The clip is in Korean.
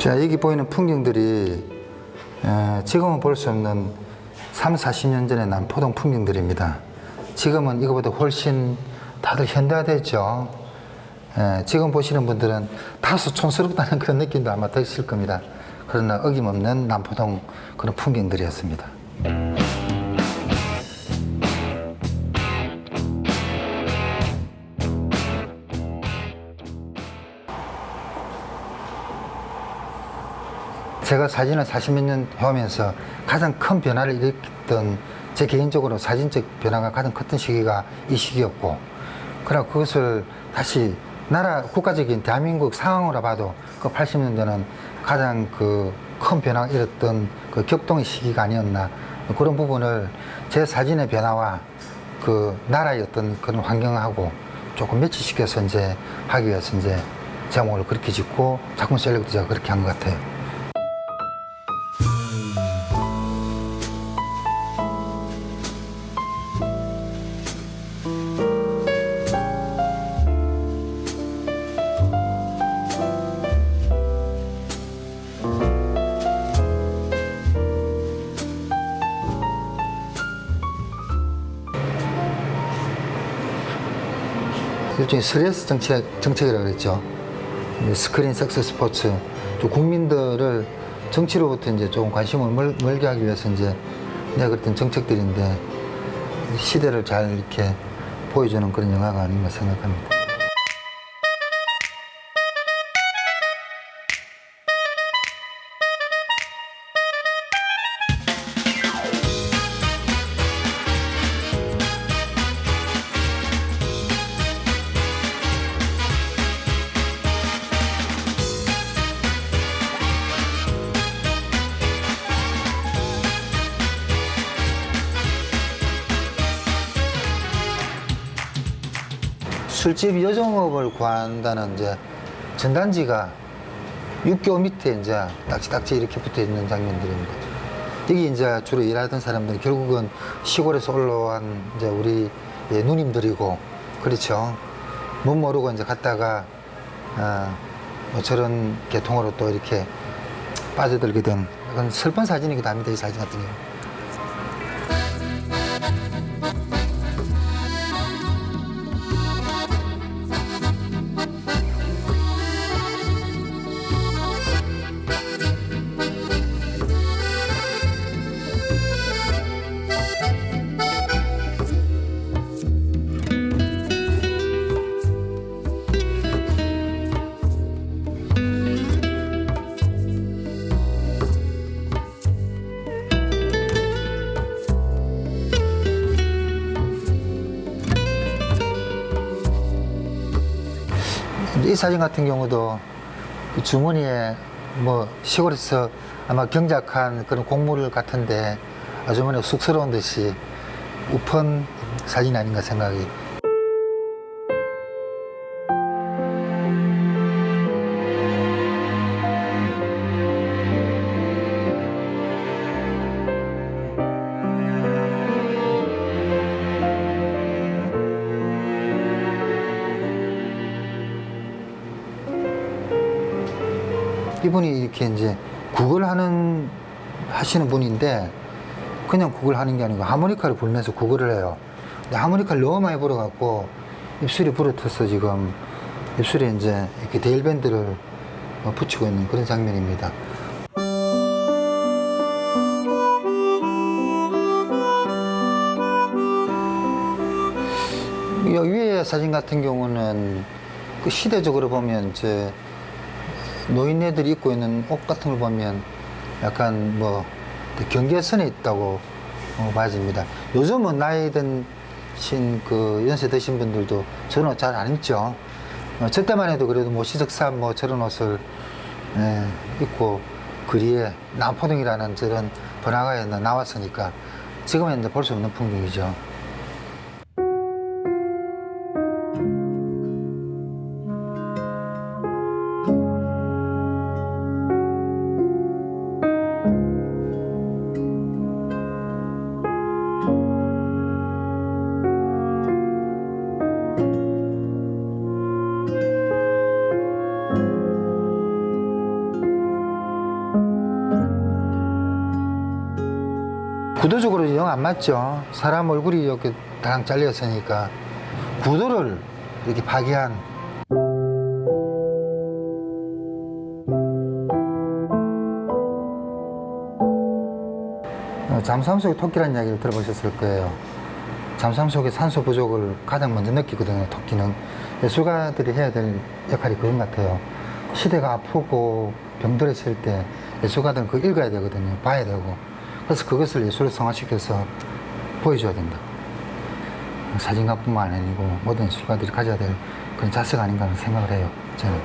자, 여기 보이는 풍경들이 에, 지금은 볼 수 없는 3, 40년 전의 남포동 풍경들입니다. 지금은 이거보다 훨씬 다들 현대화됐죠. 에, 지금 보시는 분들은 다소 촌스럽다는 그런 느낌도 아마 드실 겁니다. 그러나 어김없는 남포동 그런 풍경들이었습니다. 제가 사진을 40몇 년 해오면서 가장 큰 변화를 일으켰던 제 개인적으로 사진적 변화가 가장 컸던 시기가 이 시기였고 그러나 그것을 다시 나라 국가적인 대한민국 상황으로 봐도 그 80년대는 가장 그 큰 변화가 일었던 그 격동의 시기가 아니었나 그런 부분을 제 사진의 변화와 그 나라의 어떤 그런 환경하고 조금 매치시켜서 이제 하기 위해서 이제 제목을 그렇게 짓고 작품 셀렉도 제가 그렇게 한 것 같아요. 일종의 스트레스 정책, 정책이라고 그랬죠. 스크린 섹스 스포츠. 또 국민들을 정치로부터 이제 조금 관심을 멀, 멀게 하기 위해서 이제 내가 그랬던 정책들인데 시대를 잘 이렇게 보여주는 그런 영화가 아닌가 생각합니다. 술집 여종업을 구한다는 이제 전단지가 6개월 밑에 이제 딱지딱지 이렇게 붙어 있는 장면들입니다. 여기 이제 주로 일하던 사람들이 결국은 시골에서 올라온 이제 우리 예, 누님들이고 그렇죠. 못 모르고 이제 갔다가 아, 뭐 저런 계통으로 또 이렇게 빠져들게 된 그런 슬픈 사진이기도 합니다. 이 사진 같은 경우. 이 사진 같은 경우도 그 주머니에 뭐 시골에서 아마 경작한 그런 곡물 같은데 아주머니가 쑥스러운 듯이 우픈 사진 아닌가 생각이 이분이 이렇게 이제 국을 하는 하시는 분인데 그냥 국을 하는 게 아니고 하모니카를 불면서 국을 해요. 근데 하모니카를 너무 많이 불어갖고 입술이 부러져서 지금 입술에 이제 이렇게 데일밴드를 어, 붙이고 있는 그런 장면입니다. 이 위에 사진 같은 경우는 그 시대적으로 보면 이제 노인네들이 입고 있는 옷 같은 걸 보면 약간 뭐 경계선에 있다고 어, 봐집니다. 요즘은 나이 든신 그 연세 드신 분들도 저런 옷 잘 안 입죠. 어, 저 때만 해도 그래도 뭐 시석사 뭐 저런 옷을 예, 입고 거리에 남포동이라는 저런 번화가에 나왔으니까 지금은 이제 볼 수 없는 풍경이죠. 구도적으로 영 안 맞죠. 사람 얼굴이 이렇게 다랑 잘렸으니까 구도를 이렇게 파괴한 어, 잠수함 속의 토끼라는 이야기를 들어보셨을 거예요. 잠수함 속의 산소 부족을 가장 먼저 느끼거든요, 토끼는. 예술가들이 해야 될 역할이 그런 것 같아요. 시대가 아프고 병들었을 때 예술가들은 그거 읽어야 되거든요. 봐야 되고. 그래서 그것을 예술로 성화시켜서 보여줘야 된다. 사진가뿐만 아니고 모든 예술가들이 가져야 될 그런 자세가 아닌가 하는 생각을 해요, 저는.